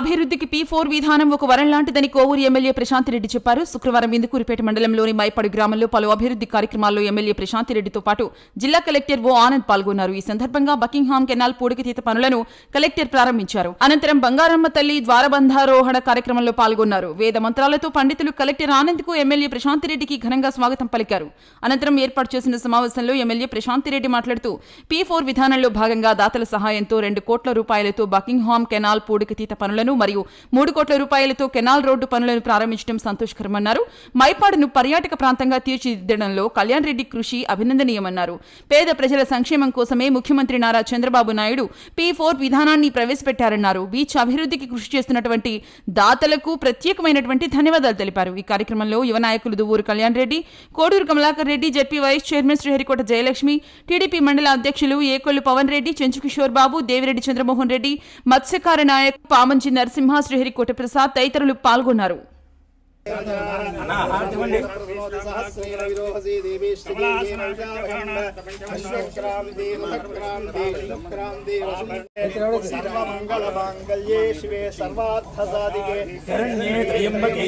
అభివృద్ధికి P four విధానం ఒక వరం లాంటిదని కోవూరు ఎమ్మెల్యే ప్రశాంతిరెడ్డి చెప్పారు. శుక్రవారం ఇందుకూరిపేట మండలంలోని మైపాడు గ్రామంలో పలు అభివృద్ధి కార్యక్రమాల్లో ఎమ్మెల్యే ప్రశాంతిరెడ్డితో పాటు జిల్లా కలెక్టర్ ఓ ఆనంద్ పాల్గొన్నారు. ఈ సందర్భంగా బకింగ్హామ్ కెనాల్ పూడికతీత పనులను కలెక్టర్ ప్రారంభించారు. అనంతరం బంగారమ్మ తల్లి ద్వారబంధారోహణ కార్యక్రమంలో పాల్గొన్నారు. వేద మంత్రాలతో పండితులు కలెక్టర్ ఆనంద్కు ఎమ్మెల్యే ప్రశాంతిరెడ్డికి ఘనంగా స్వాగతం పలికారు. అనంతరం ఏర్పాటు చేసిన సమావేశంలో ఎమ్మెల్యే ప్రశాంతిరెడ్డి మాట్లాడుతూ పీ ఫోర్ విధానంలో భాగంగా దాతల సహాయంతో రెండు కోట్ల రూపాయలతో బకింగ్హామ్ కెనాల్ పూడికతీత పనులను మరియు మూడు కోట్ల రూపాయలతో కెనాల్ రోడ్డు పనులను ప్రారంభించడం సంతోషకరమన్నారు. మైపాడును పర్యాటక ప్రాంతంగా తీర్చిదిద్దడంలో కళ్యాణ్ రెడ్డి కృషి అభినందనీయమన్నారు. పేద ప్రజల సంక్షేమం కోసమే ముఖ్యమంత్రి నారా చంద్రబాబు నాయుడు పీ ఫోర్ విధానాన్ని ప్రవేశపెట్టారన్నారు. బీచ్ అభివృద్ధికి కృషి చేస్తున్నటువంటి దాతలకు ప్రత్యేకమైనటువంటి ధన్యవాదాలు తెలిపారు. ఈ కార్యక్రమంలో యువ నాయకులు Duvvuru Kalyan Reddy Koduru Kamalakar Reddy ZP vice chairman Sriharikota Jayalakshmi TDP మండల అధ్యక్షులు ఏకొల్లు పవన్ రెడ్డి చెంచుకిషోర్ బాబు దేవిరెడ్డి చంద్రమోహన్ రెడ్డి మత్స్యకార నాయక్ పామంచి నరసింహ శ్రీహరికోట ప్రసాద్ తదితరులు పాల్గొన్నారు.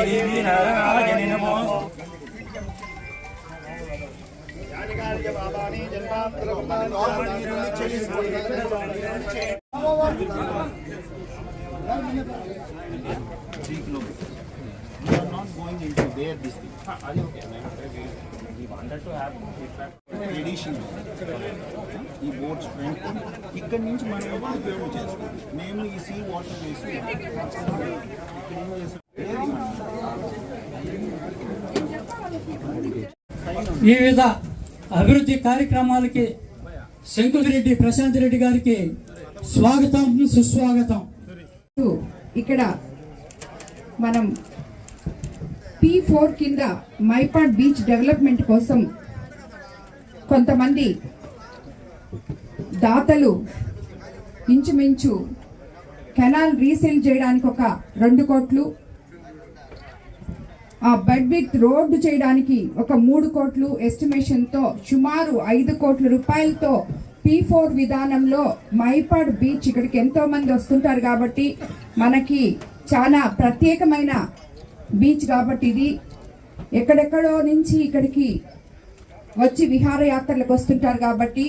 దేవి శ్రీదేవి అశ్వక్రాంతి మహక్రాంతి శుక్రాంతి సర్వమంగళ మాంగళ్యే శివే సర్వార్థ సాధికే శరణ్యే త్రయంబకే దేవి నారాయణి నమోస్తు యానికార్య బాబాని జన్మాంతరం ఎడిషన్ ఈ బోట్స్ ఫ్రంట్ ఇక్కడి నుంచి మనం ఉపయోగం చేస్తాం మేము ఈ సీ వాటర్ వేసి ఇక్కడ ఏం చేస్తాం వివిధ అభివృద్ధి కార్యక్రమాలకి శంకురెడ్డి ప్రశాంత్ రెడ్డి గారికి స్వాగతం సుస్వాగతం ఇక్కడ మనం పి ఫోర్ కింద మైపాడ్ బీచ్ డెవలప్మెంట్ కోసం కొంతమంది దాతలు ఇంచుమించు కెనాల్ రీసేల్ చేయడానికి ఒక రెండు కోట్లు ఆ బెడ్ రోడ్డు చేయడానికి ఒక మూడు కోట్లు ఎస్టిమేషన్తో సుమారు ఐదు కోట్ల రూపాయలతో పీ ఫోర్ విధానంలో మైపాడ్ బీచ్ ఇక్కడికి ఎంతో మంది వస్తుంటారు కాబట్టి మనకి చాలా ప్రత్యేకమైన బీచ్ కాబట్టి ఇది. ఎక్కడెక్కడో నుంచి ఇక్కడికి వచ్చి విహారయాత్రలకు వస్తుంటారు కాబట్టి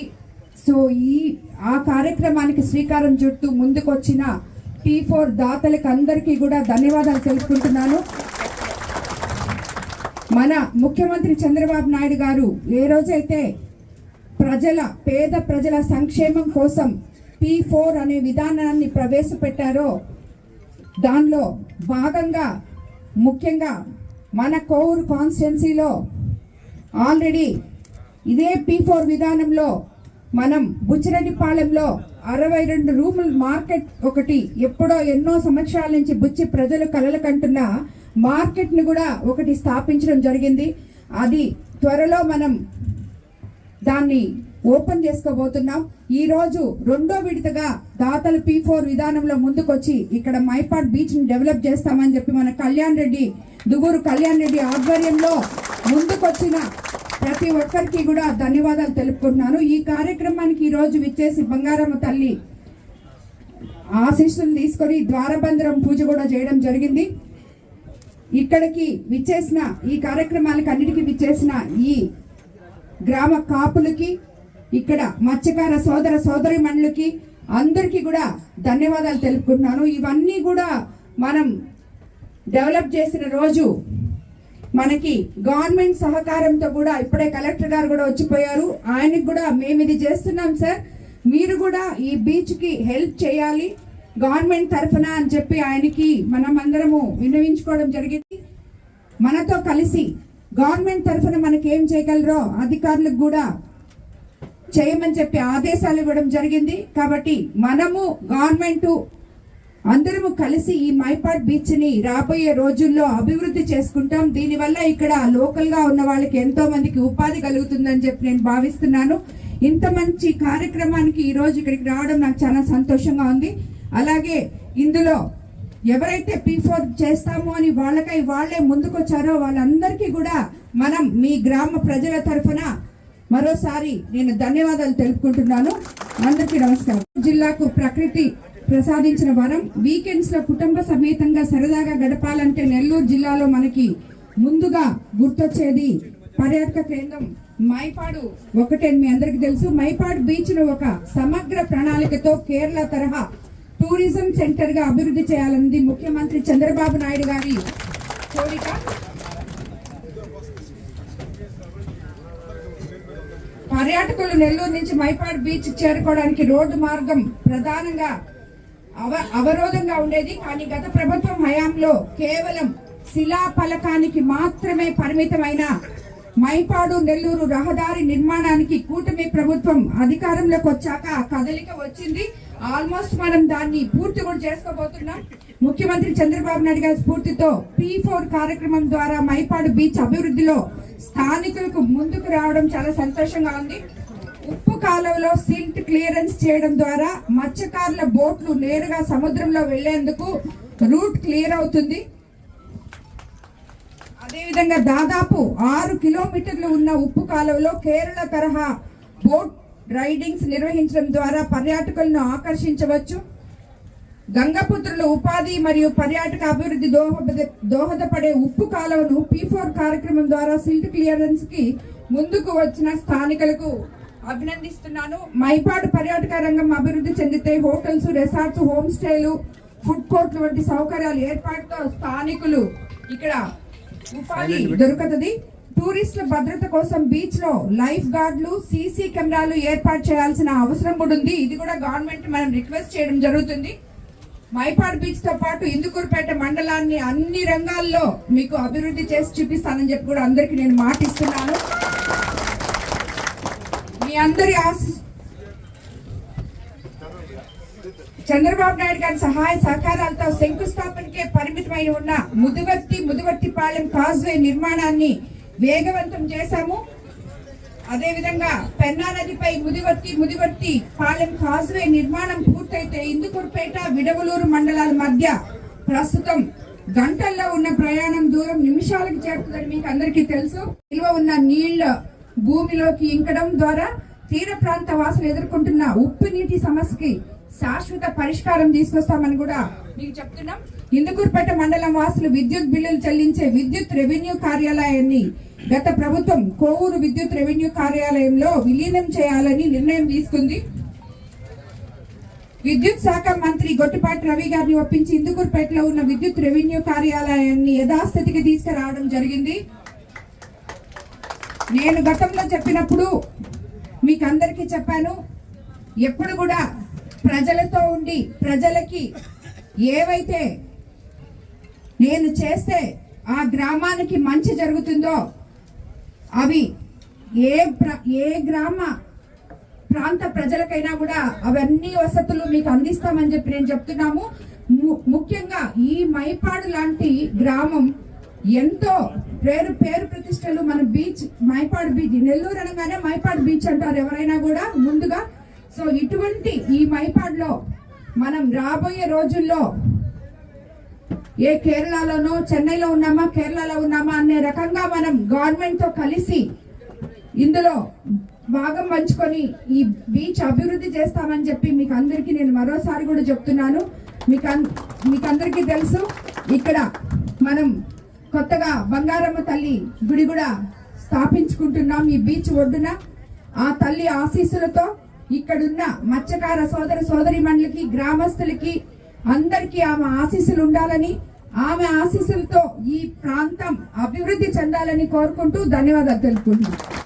సో ఈ ఆ కార్యక్రమానికి శ్రీకారం చుట్టూ ముందుకొచ్చిన టీ ఫోర్ దాతలకు అందరికీ కూడా ధన్యవాదాలు తెలుపుకుంటున్నాను. మన ముఖ్యమంత్రి చంద్రబాబు నాయుడు గారు ఏ రోజైతే ప్రజల పేద ప్రజల సంక్షేమం కోసం పీ ఫోర్ అనే విధానాన్ని ప్రవేశపెట్టారో దానిలో భాగంగా ముఖ్యంగా మన కోవూరు కాన్స్టిట్యున్సీలో ఆల్రెడీ ఇదే పీ ఫోర్ విధానంలో మనం బుచ్చిరెడ్డిపాలెంలో అరవై రెండు రూముల మార్కెట్ ఒకటి ఎప్పుడో ఎన్నో సంవత్సరాల నుంచి బుచ్చి ప్రజలు కలలు కంటున్న మార్కెట్ను కూడా ఒకటి స్థాపించడం జరిగింది. అది త్వరలో మనం దాన్ని ఓపెన్ చేసుకోబోతున్నాం. ఈ రోజు రెండో విడతగా దాతలు పీ ఫోర్ విధానంలో ముందుకొచ్చి ఇక్కడ మైపాడ్ బీచ్ని డెవలప్ చేస్తామని చెప్పి మన కళ్యాణ్ రెడ్డి దుగురు కళ్యాణ్ రెడ్డి ఆధ్వర్యంలో ముందుకొచ్చిన ప్రతి ఒక్కరికి కూడా ధన్యవాదాలు తెలుపుకుంటున్నాను. ఈ కార్యక్రమానికి ఈ రోజు విచ్చేసి బంగారమ్మ తల్లి ఆశీస్సులు తీసుకొని ద్వారబంధరం పూజ కూడా చేయడం జరిగింది. ఇక్కడికి విచ్చేసిన ఈ కార్యక్రమాలకు అన్నిటికీ విచ్చేసిన ఈ గ్రామ కాపులకి ఇక్కడ మత్స్యకార సోదర సోదరి మండలికి అందరికీ కూడా ధన్యవాదాలు తెలుపుకుంటున్నాను. ఇవన్నీ కూడా మనం డెవలప్ చేసిన రోజు మనకి గవర్నమెంట్ సహకారంతో కూడా ఇప్పుడే కలెక్టర్ గారు కూడా వచ్చిపోయారు. ఆయనకి కూడా మేము ఇది చేస్తున్నాం సార్. మీరు కూడా ఈ బీచ్కి హెల్ప్ చేయాలి. గవర్నమెంట్ తరఫున అని చెప్పి ఆయనకి మనం అందరము విన్నవించుకోవడం జరిగింది. మనతో కలిసి గవర్నమెంట్ తరఫున మనకి ఏం చేయగలరో అధికారులకు కూడా చేయమని చెప్పి ఆదేశాలు ఇవ్వడం జరిగింది. కాబట్టి మనము గవర్నమెంట్ అందరము కలిసి ఈ మైపాడ్ బీచ్ని రాబోయే రోజుల్లో అభివృద్ధి చేసుకుంటాం. దీనివల్ల ఇక్కడ లోకల్గా ఉన్న వాళ్ళకి ఎంతో మందికి ఉపాధి కలుగుతుందని చెప్పి నేను భావిస్తున్నాను. ఇంత మంచి కార్యక్రమానికి ఈ రోజు ఇక్కడికి రావడం నాకు చాలా సంతోషంగా ఉంది. అలాగే ఇందులో ఎవరైతే పీ ఫోర్ చేస్తామో అని వాళ్ళకై వాళ్ళే ముందుకొచ్చారో వాళ్ళందరికీ కూడా మనం మీ గ్రామ ప్రజల తరఫున మరోసారి నేను ధన్యవాదాలు తెలుపుకుంటున్నాను. అందరికీ నమస్కారం. జిల్లాకు ప్రకృతి ప్రసాదించిన వరం వీకెండ్స్లో కుటుంబ సమేతంగా సరదాగా గడపాలంటే నెల్లూరు జిల్లాలో మనకి ముందుగా గుర్తొచ్చేది పర్యాటక కేంద్రం మైపాడు ఒకటే మీ అందరికి తెలుసు. మైపాడు బీచ్ను ఒక సమగ్ర ప్రణాళికతో కేరళ తరహా టూరిజం సెంటర్గా అభివృద్ధి చేయాలన్నది ముఖ్యమంత్రి చంద్రబాబు నాయుడు గారి కోరిక. పర్యాటకులు నెల్లూరు నుంచి మైపాడు బీచ్ చేరుకోవడానికి రోడ్డు మార్గం ప్రధానంగా అవ అవరోధంగా ఉండేది. కానీ గత ప్రభుత్వం హయాంలో కేవలం శిలా ఫలకానికి మాత్రమే పరిమితమైన మైపాడు నెల్లూరు రహదారి నిర్మాణానికి కూటమి ప్రభుత్వం అధికారంలోకి వచ్చాక కదలిక వచ్చింది. ఆల్మోస్ట్ మనం దాన్ని పూర్తి కూడా చేసుకోబోతున్నాం. ముఖ్యమంత్రి చంద్రబాబు నాయుడు గారి స్ఫూర్తితో పి ఫోర్ కార్యక్రమం ద్వారా మైపాడు బీచ్ అభివృద్ధిలో స్థానికులకు ముందుకు రావడం చాలా సంతోషంగా ఉంది. ఉప్పు కాలువలో సిల్ట్ క్లియరెన్స్ చేయడం ద్వారా మత్స్యకారుల బోట్లు నేరుగా సముద్రంలో వెళ్ళేందుకు రూట్ క్లియర్ అవుతుంది. అదేవిధంగా దాదాపు ఆరు కిలోమీటర్లు ఉన్న ఉప్పు కాలువలో కేరళ తరహా బోట్ రైడింగ్స్ నిర్వహించడం ద్వారా పర్యాటకులను ఆకర్షించవచ్చు. గంగపుత్రులు ఉపాధి మరియు పర్యాటక అభివృద్ధి దోహద దోహదపడే ఉప్పు కాలువను ఫోర్ కార్యక్రమం ద్వారా సిల్ట్ క్లియరెన్స్కి ముందుకు వచ్చిన స్థానికులకు అభినందిస్తున్నాను. మైపాడు పర్యాటక రంగం అభివృద్ధి చెందితే హోటల్స్ రిసార్ట్స్ హోమ్ స్టేలు ఫుడ్ కోర్ట్లు వంటి సౌకర్యాలు ఏర్పాటుతో స్థానికులు ఇక్కడ ఉపాధి దొరుకుతుంది. టూరిస్టుల భద్రత కోసం బీచ్లో లైఫ్ గార్డులు సీసీ కెమెరాలు ఏర్పాటు చేయాల్సిన అవసరం కూడా ఉంది. ఇది కూడా గవర్నమెంట్ మనం రిక్వెస్ట్ చేయడం జరుగుతుంది. మైపాడ్ బీచ్తో పాటు ఇందుకూరుపేట మండలాన్ని అన్ని రంగాల్లో మీకు అభివృద్ధి చేసి చూపిస్తానని చెప్పి కూడా అందరికి నేను మాటిస్తున్నాను. మీ అందరి ఆశ చంద్రబాబు నాయుడు గారి సహాయ సహకారాలతో శంకుస్థాపనకే పరిమితమై ఉన్న ముదువర్తి ముదువర్తిపాలెం కాజ్వే నిర్మాణాన్ని వేగవంతం చేశాము. అదేవిధంగా పెన్నా నదిపై ముదివర్తి ముదివర్తి పాలెం కాజ్వే నిర్మాణం పూర్తయితే ఇందుకూరుపేట విడవలూరు మండలాల మధ్య ప్రస్తుతం గంటల్లో ఉన్న ప్రయాణం దూరం నిమిషాలకు చేరుతుందని మీకు అందరికీ తెలుసు. నిల్వ ఉన్న నీళ్ళ భూమిలోకి ఇంకడం ద్వారా తీర ప్రాంత వాసులు ఎదుర్కొంటున్న ఉప్పు నీటి సమస్యకి శాశ్వత పరిష్కారం తీసుకొస్తామని కూడా మీకు చెప్తున్నాం. ఇందుకూరుపేట మండలం వాసులు విద్యుత్ బిల్లులు చెల్లించే విద్యుత్ రెవెన్యూ కార్యాలయాన్ని గత ప్రభుత్వం కోవూరు విద్యుత్ రెవెన్యూ కార్యాలయంలో విలీనం చేయాలని నిర్ణయం తీసుకుంది. విద్యుత్ శాఖ మంత్రి గొట్టిపాటి రవి గారిని ఒప్పించి ఇందుకూరుపేటలో ఉన్న విద్యుత్ రెవెన్యూ కార్యాలయాన్ని యథాస్థితికి తీసుకురావడం జరిగింది. నేను గతంలో చెప్పినప్పుడు మీకు అందరికీ చెప్పాను ఎప్పుడు కూడా ప్రజలతో ఉండి ప్రజలకి ఏవైతే నేను చేస్తే ఆ గ్రామానికి మంచి జరుగుతుందో అవి ఏ ప్ర- ఏ గ్రామ ప్రాంత ప్రజలకైనా కూడా అవన్నీ వసతులు మీకు అందిస్తామని చెప్పి నేను చెప్తున్నాము. ము- ముఖ్యంగా ఈ మైపాడు లాంటి గ్రామం ఎంతో పేరు పేరు ప్రతిష్టలు మన బీచ్ మైపాడు బీచ్ నెల్లూరు అనగానే మైపాడు బీచ్ అంటారు ఎవరైనా కూడా ముందుగా. సో ఇటువంటి ఈ మైపాడులో మనం రాబోయే రోజుల్లో ఏ కేరళలోనో చెన్నైలో ఉన్నామా కేరళలో ఉన్నామా అనే రకంగా మనం గవర్నమెంట్తో కలిసి ఇందులో భాగం పంచుకొని ఈ బీచ్ అభివృద్ధి చేస్తామని చెప్పి మీకు అందరికీ నేను మరోసారి కూడా చెప్తున్నాను. మీకు మీకు అందరికీ తెలుసు ఇక్కడ మనం కొత్తగా బంగారమ్మ తల్లి గుడి కూడా స్థాపించుకుంటున్నాం ఈ బీచ్ ఒడ్డున. ఆ తల్లి ఆశీస్సులతో ఇక్కడున్న మత్స్యకార సోదర సోదరి మండలికి గ్రామస్తులకి అందరికీ ఆమె ఆశీస్సులు ఉండాలని ఆమె ఆశీస్సులతో ఈ ప్రాంతం అభివృద్ధి చెందాలని కోరుకుంటూ ధన్యవాదాలు తెలుపుకుంటున్నాను.